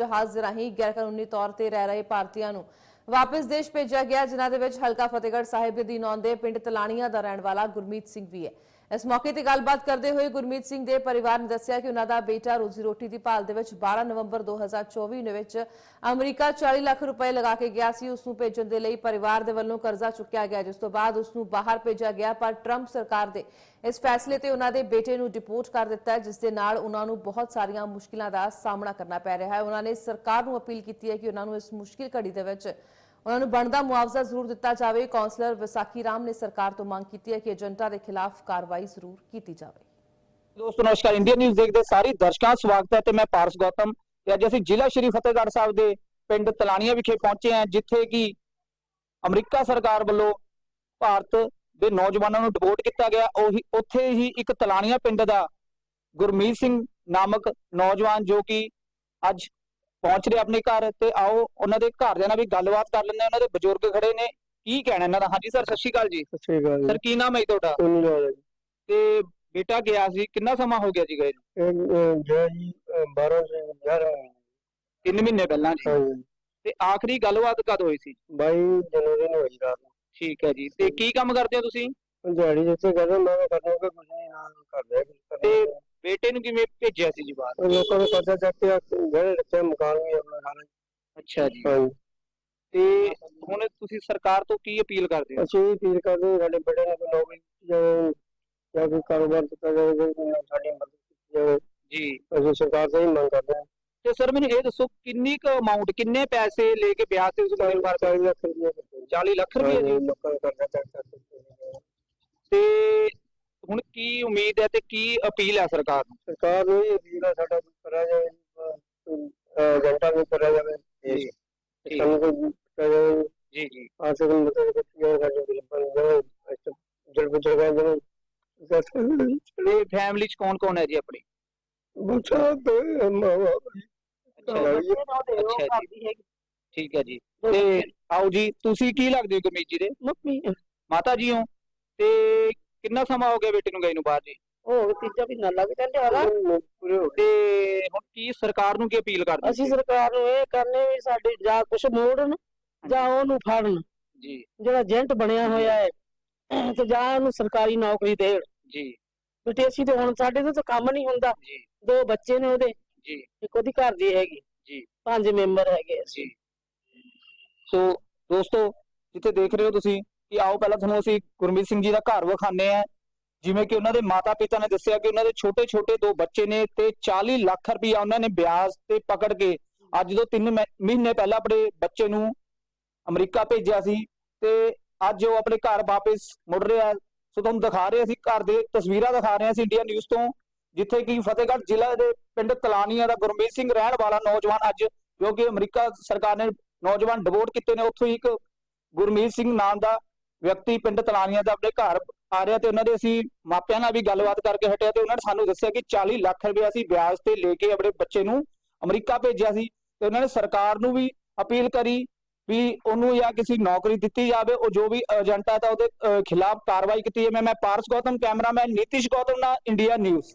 ਜਹਾਜ਼ ਦੇ ਰਾਹੀਂ ਗੈਰਕਾਨੂੰਨੀ ਤੌਰ ਤੇ ਰਹਿ ਰਹੇ ਭਾਰਤੀਆਂ ਨੂੰ ਵਾਪਸ ਦੇਸ਼ ਭੇਜਿਆ ਗਿਆ, ਜਿਨ੍ਹਾਂ ਦੇ ਵਿੱਚ ਹਲਕਾ ਫਤਿਹਗੜ੍ਹ ਸਾਹਿਬ ਦੇ ਅਧੀਨ ਪਿੰਡ ਤਲਾਣੀਆਂ ਦਾ ਰਹਿਣ ਵਾਲਾ ਗੁਰਮੀਤ ਸਿੰਘ ਵੀ ਹੈ। ਇਸ ਮੌਕੇ ਤੇ ਗੱਲਬਾਤ ਕਰਦੇ ਹੋਏ ਗੁਰਮੀਤ ਸਿੰਘ ਦੇ ਪਰਿਵਾਰ ਨੇ ਦੱਸਿਆ ਕਿ ਉਹਨਾਂ ਦਾ ਬੇਟਾ ਰੋਜ਼ੀ ਰੋਟੀ ਦੀ ਭਾਲ ਦੇ ਵਿੱਚ 12 ਨਵੰਬਰ 2024 ਦੇ ਵਿੱਚ ਅਮਰੀਕਾ 40 ਲੱਖ ਰੁਪਏ ਲਗਾ ਕੇ ਗਿਆ ਸੀ। ਉਸ ਨੂੰ ਭੇਜਣ ਦੇ ਲਈ ਪਰਿਵਾਰ ਦੇ ਵੱਲੋਂ ਕਰਜ਼ਾ ਚੁੱਕਿਆ ਗਿਆ, ਜਿਸ ਤੋਂ ਬਾਅਦ ਉਸ ਨੂੰ ਬਾਹਰ ਭੇਜਿਆ ਗਿਆ, ਪਰ ਟਰੰਪ ਸਰਕਾਰ ਦੇ ਇਸ ਫੈਸਲੇ ਤੇ ਉਹਨਾਂ ਦੇ ਬੇਟੇ ਨੂੰ ਡਿਪੋਰਟ ਕਰ ਦਿੱਤਾ ਜਿਸ ਦੇ ਨਾਲ ਉਹਨਾਂ ਨੂੰ ਬਹੁਤ ਸਾਰੀਆਂ ਮੁਸ਼ਕਿਲਾਂ ਦਾ ਸਾਹਮਣਾ ਕਰਨਾ ਪੈ ਰਿਹਾ ਹੈ। ਉਹਨਾਂ ਨੇ ਸਰਕਾਰ ਨੂੰ ਅਪੀਲ ਕੀਤੀ ਹੈ ਕਿ ਉਹਨਾਂ ਨੂੰ ਇਸ ਮੁਸ਼ਕਿਲ ਘੜੀ ਦੇ ਵਿੱਚ ਉਹਨਾਂ ਨੂੰ ਬਣਦਾ ਮੁਆਵਜ਼ਾ ਜ਼ਰੂਰ ਦਿੱਤਾ ਜਾਵੇ। ਕਾਉਂਸਲਰ ਵਿਸਾਖੀ ਰਾਮ ਨੇ ਸਰਕਾਰ ਤੋਂ ਮੰਗ ਕੀਤੀ ਹੈ ਕਿ ਏਜੰਟਾਂ ਦੇ ਖਿਲਾਫ ਕਾਰਵਾਈ ਜ਼ਰੂਰ ਕੀਤੀ ਜਾਵੇ। ਦੋਸਤੋ, ਨਮਸਕਾਰ। ਇੰਡੀਆ ਨਿਊਜ਼ ਦੇਖਦੇ ਸਾਰੇ ਦਰਸ਼ਕਾਂ ਸਵਾਗਤ ਹੈ ਤੇ ਮੈਂ ਪਾਰਸ ਗੌਤਮ ਤੇ ਅੱਜ ਅਸੀਂ ਜ਼ਿਲ੍ਹਾ ਸ਼੍ਰੀ ਫਤਿਹਗੜ੍ਹ ਸਾਹਿਬ ਦੇ ਪਿੰਡ ਤਲਾਣੀਆਂ ਵਿਖੇ ਪਹੁੰਚੇ ਹਾਂ, ਜਿੱਥੇ ਕਿ ਅਮਰੀਕਾ ਸਰਕਾਰ ਵੱਲੋਂ ਭਾਰਤ ਦੇ ਨੌਜਵਾਨਾਂ ਨੂੰ ਡਿਪੋਰਟ ਕੀਤਾ ਗਿਆ। ਉਹੀ, ਉੱਥੇ ਹੀ ਇੱਕ ਤਲਾਣੀਆਂ ਪਿੰਡ ਦਾ ਗੁਰਮੀਤ ਸਿੰਘ ਨਾਮਕ ਨੌਜਵਾਨ ਜੋ ਕਿ ਅੱਜ ਪਹੁੰਚ ਰਿਹਾ ਆਪਣੇ ਘਰ ਤੇ ਆਓ ਉਹਨਾਂ ਦੇ ਘਰਦਿਆਂ ਨਾਲ ਵੀ ਗੱਲਬਾਤ ਕਰ ਲੈਂਦੇ ਉਹਨਾਂ ਦੇ ਬਜ਼ੁਰਗ ਖੜੇ ਨੇ। ਕੀ ਕਹਿਣਾ ਇਹਨਾਂ ਦਾ? ਹਾਂਜੀ ਸਰ ਸਤਿ ਸ਼੍ਰੀ ਅਕਾਲ ਜੀ। ਸਤਿ ਸ਼੍ਰੀ ਅਕਾਲ ਸਰ ਕੀ ਨਾਮ ਹੈ ਜੀ ਤੁਹਾਡਾ? ਸੁਣ ਲਿਆ ਜੀ। ਤੇ ਬੇਟਾ ਗਿਆ ਸੀ ਕਿੰਨਾ ਸਮਾਂ ਹੋ ਗਿਆ ਜੀ ਗਏ ਨੂੰ? ਜਿਹੜਾ ਜੀ 12 ਸੇ 11 ਤਿੰਨ ਮਹੀਨੇ ਪਹਿਲਾਂ ਜੀ। ਤੇ ਆਖਰੀ ਗੱਲਬਾਤ ਕਦ ਹੋਈ ਸੀ? 22 ਜਨਵਰੀ ਨੂੰ ਹੋਈ ਰਾਤ ਨੂੰ। ਠੀਕ ਹੈ ਜੀ। ਤੇ ਕੀ ਕੰਮ ਕਰਦੇ ਹੋ ਤੁਸੀਂ? ਦਿਹਾੜੀ ਜਿੱਥੇ ਕਰਦਾ ਮੈਂ ਕਰਦਾ ਕੁਝ ਨਹੀਂ ਨਾ ਕਰਦਾ ਤੇ ਬੇਟੇ ਨੂੰ ਕਿਵੇਂ ਭੇਜਿਆ ਸੀ ਜੀ ਬਾਹਰ? ਲੋਕਾਂ ਨੂੰ ਕਰਜ਼ਾ ਚੱਕ ਕੇ ਜਿਹੜੇ ਰੱਖਿਆ ਮਕਾਨ ਵੀ ਆਪਣਾ ਸਾਰਾ। ਅੱਛਾ ਜੀ। ਹਾਂਜੀ। ਤੇ ਹੁਣ ਤੁਸੀਂ ਸਰਕਾਰ ਤੋਂ ਕੀ ਅਪੀਲ ਕਰਦੇ ਹੋ? ਅਸੀਂ ਅਪੀਲ ਕਰਦੇ ਹਾਂ ਸਾਡੇ ਬੇਟੇ ਨੂੰ ਕੋਈ ਨੌਕਰੀ ਦਿੱਤੀ ਜਾਵੇ ਜਾਂ ਕੋਈ ਕਾਰੋਬਾਰ ਦਿੱਤਾ ਜਾਵੇ ਕੋਈ ਸਾਡੀ ਮਦਦ ਕੀਤੀ ਜਾਵੇ। ਜੀ। ਅਸੀਂ ਸਰਕਾਰ ਤੋਂ ਹੀ ਮੰਗ ਕਰਦੇ ਹਾਂ। ਤੇ ਸਰ ਮੈਨੂੰ ਇਹ ਦੱਸੋ ਕਿੰਨੀ ਕੁ ਅਮਾਉਂਟ ਕਿੰਨੇ ਪੈਸੇ ਲੈ ਕੇ ਵਿਆਹ ਤੇ ਉਸ ਮੁੰਡੇ ਬਾਹਰ 40 ਲੱਖ ਰੁਪਏ ਦਿੱਤੇ 40 ਲੱਖ ਰੁਪਏ ਜੀ? ਲੋਕਾਂ ਨੂੰ ਕਰਜ਼ਾ ਚੱਕ ਕੇ ਤੇ ਹੁਣ ਕੀ ਉਮੀਦ ਹੈ ਤੇ ਕੀ ਅਪੀਲ ਹੈ ਸਰਕਾਰ ਨੂੰ? ਸਰਕਾਰ ਨੂੰ ਇਹ ਅਪੀਲ ਹੈ ਸਾਡਾ ਕੁਝ ਕਰਿਆ ਜਾਵੇ ਏਜੰਟਾਂ ਨੂੰ ਕਰਿਆ ਜਾਵੇ। ਜੀ। ਠੀਕ ਸਾਨੂੰ ਕੋਈ ਕਰਿਆ ਜਾਵੇ। ਜੀ ਜੀ। ਆਰਥਿਕ ਮਦਦ ਕੀਤੀ ਜਾਵੇ ਸਾਡੇ ਗਰੀਬਾਂ ਨੂੰ ਜਾਵੇ ਜਲ ਬਜ਼ੁਰਗਾਂ ਨੂੰ ਤੇ ਫੈਮਿਲੀ ਚ ਕੌਣ ਕੌਣ ਹੈ ਜੀ ਆਪਣੀ? ਬੱਚਾ ਤੇ ਮਾਵਾ ਅੱਛਾ ਜੀ। ਜੀ। ਠੀਕ ਹੈ ਜੀ। ਤੇ ਆਓ ਜੀ ਤੁਸੀਂ ਕੀ ਲੱਗਦੇ ਹੋ ਗੁਰਮੀਤ ਜੀ ਦੇ? ਮੰਮੀ। ਮਾਤਾ ਜੀ ਹੋ। ਤੇ ਕਿੰਨਾ ਸਮਾਂ ਹੋ ਗਿਆ ਬੇਟੇ ਨੂੰ ਗਏ ਨੂੰ ਬਾਹਰ ਜੀ? ਉਹ ਤੀਜਾ ਮਹੀਨਾ ਲੱਗ ਚੱਲਿਆ ਵਾ ਪੂਰੇ ਹੋ ਤੇ ਹੁਣ ਕੀ ਸਰਕਾਰ ਨੂੰ ਕੀ ਅਪੀਲ ਕਰਦੇ ਅਸੀਂ ਸਰਕਾਰ ਨੂੰ ਇਹ ਕਰਨੇ ਵੀ ਸਾਡੇ ਜਾਂ ਕੁਝ ਮੋੜਨ ਜਾਂ ਉਹਨੂੰ ਫੜਨ। ਜੀ। ਜਿਹੜਾ ਏਜੰਟ ਬਣਿਆ ਹੋਇਆ ਹੈ ਤੇ ਜਾਂ ਉਹਨੂੰ ਸਰਕਾਰੀ ਨੌਕਰੀ ਦੇਣ। ਜੀ। ਕਿਉਂਕਿ ਅਸੀਂ ਤੇ ਹੁਣ ਸਾਡੇ ਤੋਂ ਤਾਂ ਕੰਮ ਨਹੀਂ ਹੁੰਦਾ। ਜੀ। ਦੋ ਬੱਚੇ ਨੇ ਉਹਦੇ। ਜੀ। ਇੱਕ ਉਹਦੀ ਘਰ ਦੀ ਹੈਗੀ। ਜੀ। ਪੰਜ ਮੈਂਬਰ ਹੈਗੇ ਅਸੀਂ। ਸੋ ਦੋਸਤੋ ਜਿੱਥੇ ਦੇਖ ਰਹੇ ਹੋ ਤੁਸੀਂ ਕਿ ਆਓ ਪਹਿਲਾਂ ਤੁਹਾਨੂੰ ਅਸੀਂ ਗੁਰਮੀਤ ਸਿੰਘ ਜੀ ਦਾ ਘਰ ਵਿਖਾਣੇ ਆ ਜਿਵੇਂ ਕਿ ਉਹਨਾਂ ਦੇ ਮਾਤਾ ਪਿਤਾ ਨੇ ਦੱਸਿਆ ਕਿ ਉਹਨਾਂ ਦੇ ਛੋਟੇ ਛੋਟੇ ਦੋ ਬੱਚੇ ਨੇ ਤੇ 40 ਲੱਖ ਰੁਪਇਆ ਉਹਨਾਂ ਨੇ ਵਿਆਜ ਤੇ ਪਕੜ ਕੇ ਅੱਜ ਤੋਂ 3 ਮਹੀਨੇ ਪਹਿਲਾਂ ਆਪਣੇ ਬੱਚੇ ਨੂੰ ਅਮਰੀਕਾ ਭੇਜਿਆ ਸੀ ਤੇ ਅੱਜ ਉਹ ਆਪਣੇ ਘਰ ਵਾਪਸ ਮੁੜ ਰਿਹਾ। ਸੋ ਤੁਹਾਨੂੰ ਦਿਖਾ ਰਹੇ ਅਸੀਂ ਘਰ ਦੇ ਤਸਵੀਰਾਂ ਦਿਖਾ ਰਹੇ ਹਾਂ ਅਸੀਂ ਇੰਡੀਆ ਨਿਊਜ਼ ਤੋਂ, ਜਿੱਥੇ ਕਿ ਫਤਿਹਗੜ੍ਹ ਜ਼ਿਲ੍ਹਾ ਦੇ ਪਿੰਡ ਤਲਾਨੀਆਂ ਦਾ ਗੁਰਮੀਤ ਸਿੰਘ ਰਹਿਣ ਵਾਲਾ ਨੌਜਵਾਨ ਅੱਜ, ਜੋ ਕਿ ਅਮਰੀਕਾ ਸਰਕਾਰ ਨੇ ਨੌਜਵਾਨ ਡਿਵੋਰਟ ਕੀਤੇ ਨੇ, ਉੱਥੋਂ ਹੀ ਇੱਕ ਗੁਰਮੀਤ ਸਿੰਘ ਨਾਮ ਦਾ ਵਿਅਕਤੀ ਪਿੰਡ ਤਲਾਨੀਆਂ ਦਾ ਆਪਣੇ ਘਰ ਆ ਰਿਹਾ ਤੇ ਉਹਨਾਂ ਦੇ ਅਸੀਂ ਮਾਪਿਆਂ ਨਾਲ ਵੀ ਗੱਲਬਾਤ ਕਰਕੇ ਹਟਿਆ ਤੇ ਉਹਨਾਂ ਨੇ ਸਾਨੂੰ ਦੱਸਿਆ ਕਿ 40 ਲੱਖ ਰੁਪਏ ਅਸੀਂ ਵਿਆਜ ਤੇ ਲੈ ਕੇ ਆਪਣੇ ਬੱਚੇ ਨੂੰ ਅਮਰੀਕਾ ਭੇਜਿਆ ਸੀ ਤੇ ਉਹਨਾਂ ਨੇ ਸਰਕਾਰ ਨੂੰ ਵੀ ਅਪੀਲ ਕਰੀ ਵੀ ਉਹਨੂੰ ਜਾਂ ਕਿਸੇ ਨੌਕਰੀ ਦਿੱਤੀ ਜਾਵੇ, ਉਹ ਜੋ ਵੀ ਏਜੰਟ ਹੈ ਤਾਂ ਉਹਦੇ ਖਿਲਾਫ ਕਾਰਵਾਈ ਕੀਤੀ ਜਾਵੇ। ਮੈਂ ਪਾਰਸ ਗੌਤਮ ਕੈਮਰਾਮੈਨ ਨੀਤਿਸ਼ ਗੌਤਮ ਨਾਲ ਇੰਡੀਆ ਨਿਊਜ਼।